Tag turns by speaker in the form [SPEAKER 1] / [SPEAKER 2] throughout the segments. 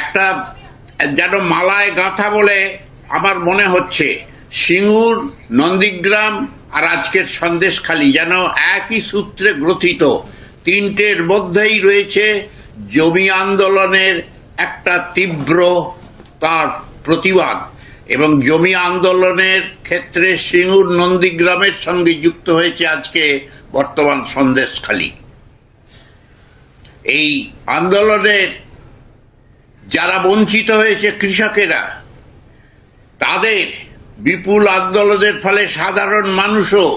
[SPEAKER 1] একটা যেন মালায় গাঁথা বলে আমার মনে হচ্ছে। সিঙ্গুর, নন্দীগ্রাম আর আজকের সন্দেশখালি যেন একই সূত্রে গ্রথিত। তিনটের মধ্যেই রয়েছে জমি আন্দোলনের একটা তীব্র তার প্রতিবাদ এবং জমি আন্দোলনের ক্ষেত্রে সিঙ্গুর, নন্দীগ্রামের সঙ্গে যুক্ত হয়েছে আজকে বর্তমান সন্দেশখালী। এই আন্দোলনের যারা বঞ্চিত হয়েছে কৃষকেরা, তাদের বিপুল আন্দোলনের ফলে সাধারণ মানুষও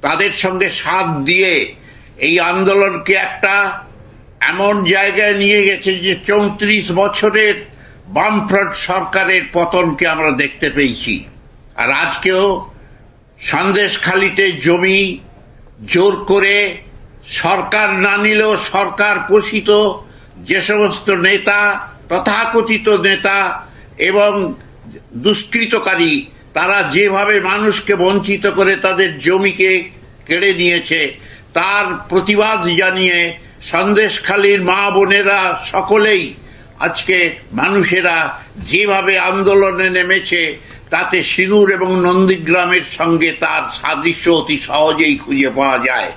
[SPEAKER 1] তাদের সঙ্গে সাথ দিয়ে এই আন্দোলনকে একটা এমন জায়গায় নিয়ে গেছে যে চৌত্রিশ বছরের বামফ্রন্ট সরকারের পতনকে আমরা দেখতে পেয়েছি। আর আজকেও সন্দেশখালিতে জমি জোর করে সরকার না নিলেও সরকার পোষিত যে সমস্ত নেতা তথাকথিত নেতা এবং দুষ্কৃতকারী, তারা যেভাবে মানুষকে বঞ্চিত করে তাদের জমিকে কেড়ে নিয়েছে, তার প্রতিবাদ জানিয়ে সন্দেশখালীর মা বোনেরা সকলেই আজকে মানুষেরা যেভাবে আন্দোলনে নেমেছে, তাতে সিঙ্গুর এবং নন্দীগ্রামের সঙ্গে তার সাদৃশ্য অতি সহজেই খুঁজে পাওয়া যায়।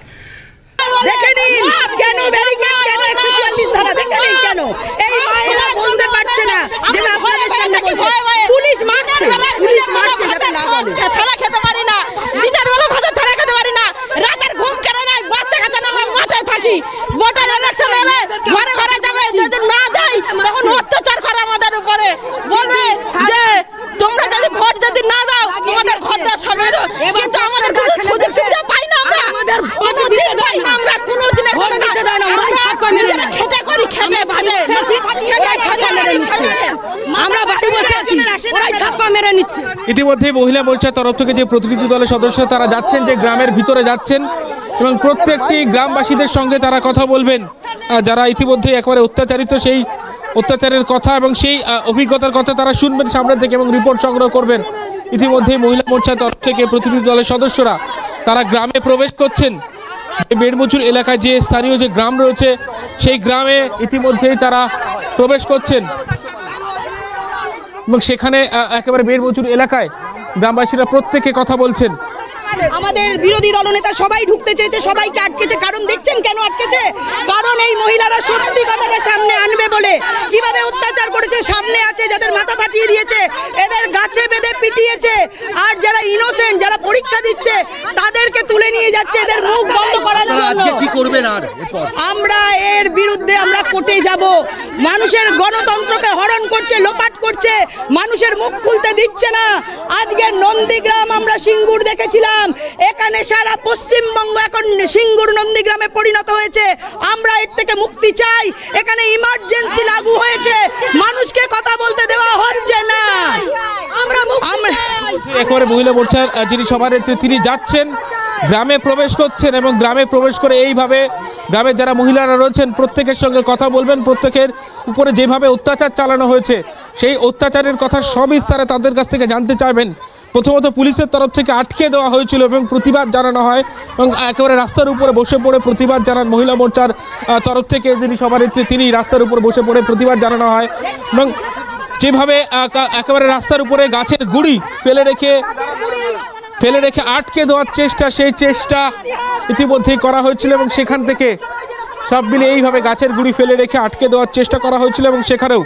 [SPEAKER 2] দেখে নিন কেন ব্যারিকেড কেন একশো চুয়াল্লিশ ধারা দেখে নিন কেন এই মায়েরা বলতে পারছে না যে না আপনাদের সামনে বলছে পুলিশ মারছে পুলিশ মারছে যাতে না বলে
[SPEAKER 3] থালা খেতে পারি না দিনের বেলা ভাত থালা খেতে পারি না রাতের ঘুম কেন নাই বাচ্চা কাচ্চা না আমরা মাঠে থাকি ভোটার ইলেকশন এলে ঘরে ঘরে যাবে যদি না দেয় তখন অত্যাচার করে আমাদের উপরে বলবে যে তোমরা যদি ভোট যদি না দাও তোমাদের ঘর দেওয়া সবে দাও। কিন্তু আমাদের কোনো সুযোগ সুবিধা পাই না আমরা
[SPEAKER 2] আমাদের ভোট
[SPEAKER 3] কোনো দিন পাই না আমরা কোনো দিনে
[SPEAKER 2] ভোট দিতে দেয় না, ওরাই ছাপ্পা মেরে
[SPEAKER 3] নিজেরা
[SPEAKER 2] নেয়।
[SPEAKER 3] খেটে করি খেটে ভাজে
[SPEAKER 2] ওরাই ছাপ্পা মেরে নিচ্ছে। আমরা বাড়ি বসে আছি ওরাই ছাপ্পা মেরে নিচ্ছে।
[SPEAKER 4] ইতিমধ্যে মহিলা মোর্চার তরফ থেকে যে প্রতিনিধি দলের সদস্য তারা যাচ্ছেন যে গ্রামের ভিতরে যাচ্ছেন এবং প্রত্যেকটি গ্রামবাসীদের সঙ্গে তারা কথা বলবেন। যারা ইতিমধ্যে একবারে অত্যাচারিত সেই অত্যাচারের কথা এবং সেই অভিজ্ঞতার কথা তারা শুনবেন সামনে থেকে এবং রিপোর্ট সংগ্রহ করবেন। ইতিমধ্যে মহিলা মোর্চার তরফ থেকে প্রতিনিধি দলের সদস্যরা তারা গ্রামে প্রবেশ করছেন। বেড়মুচুর এলাকায় যে স্থানীয় যে গ্রাম রয়েছে সেই গ্রামে ইতিমধ্যেই তারা প্রবেশ করছেন। এবং সেখানে একেবারে বেড়মচুর এলাকায় গ্রামবাসীরা প্রত্যেকে কথা বলছেন।
[SPEAKER 2] আমাদের বিরোধী দলনেতা সবাই ঢুকতে চেয়েছে, সবাইকে আটকেছে। কারণ দেখছেন কেন আটকেছে? কারণ এই মহিলারা সত্যি কথাটা সামনে আনবে বলে। কীভাবে অত্যাচার করেছে সামনে আছে, যাদের মাথা ফাটিয়ে দিয়েছে, এদের গাছে বেঁধে পিটিয়েছে। আর যারা ইনোসেন্ট যারা পরীক্ষা দিচ্ছে তাদেরকে তুলে নিয়ে যাচ্ছে এদের মুখ বন্ধ করার জন্য
[SPEAKER 5] আজকে কি করবেন আর এরপর?
[SPEAKER 2] আমরা এর বিরুদ্ধে আমরা কোর্টে যাব। মানুষের গণতন্ত্রকে হরণ করছে লোপাট করছে মানুষের মুখ খুলতে দিচ্ছে না। আজকে নন্দীগ্রাম আমরা সিঙ্গুর দেখেছিলাম। এখানে সারা পশ্চিমবঙ্গ এখন সিঙ্গুর নন্দীগ্রামে পরিণত হয়েছে। আমরা এর থেকে মুক্তি চাই। এখানে ইমার্জেন্সি লাগু হয়েছে। মানুষকে কথা বলতে দেওয়া হচ্ছে না। আমরা আমরা
[SPEAKER 4] একেবারে মহিলা মোর্চার যিনি সভানেত্রী তিনি যাচ্ছেন। গ্রামে প্রবেশ করছেন এবং গ্রামে প্রবেশ করে এইভাবে গ্রামের যারা মহিলারা রয়েছেন, প্রত্যেকের সঙ্গে কথা বলবেন, প্রত্যেকের উপরে যেভাবে অত্যাচার চালানো হয়েছে, সেই অত্যাচারের কথা সবিস্তারে তাদের কাছ থেকে জানতে চাইবেন। প্রথমত পুলিশের তরফ থেকে আটকে দেওয়া হয়েছিল এবং প্রতিবাদ জানানো হয় এবং একেবারে রাস্তার উপরে বসে পড়ে প্রতিবাদ জানান মহিলা মোর্চার তরফ থেকে যিনি সভানেত্রী তিনি রাস্তার উপর বসে পড়ে প্রতিবাদ জানানো হয় এবং যেভাবে একেবারে রাস্তার উপরে গাছের গুড়ি ফেলে রেখে ফেলে রেখে আটকে দেওয়ার চেষ্টা সেই চেষ্টা ইতিমধ্যেই করা হয়েছিল এবং সেখান থেকে সব মিলে এইভাবে গাছের গুড়ি ফেলে রেখে আটকে দেওয়ার চেষ্টা করা হয়েছিল এবং সেখানেও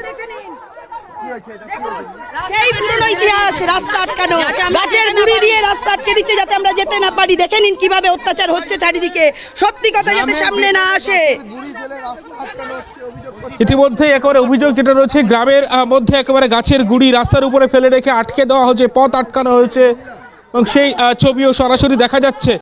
[SPEAKER 2] সেই পুরনো ইতিহাস রাস্তা আটকানো গাছের গুড়ি দিয়ে রাস্তা আটকে দিচ্ছে যাতে আমরা যেতে না পারি। দেখে নিন কীভাবে অত্যাচার হচ্ছে চারিদিকে। সত্যি কথা যাতে সামনে না আসে।
[SPEAKER 5] গুড়ি ফেলে রাস্তা আটকানো হচ্ছে অভিযোগ করছে।
[SPEAKER 4] ইতিমধ্যে একেবারে অভিযোগ যেটা রয়েছে গ্রামের মধ্যে একেবারে গাছের গুড়ি রাস্তার উপরে ফেলে রেখে আটকে দেওয়া হয়েছে পথ আটকানো হয়েছে। এবং সেই ছবিও সরাসরি দেখা যাচ্ছে।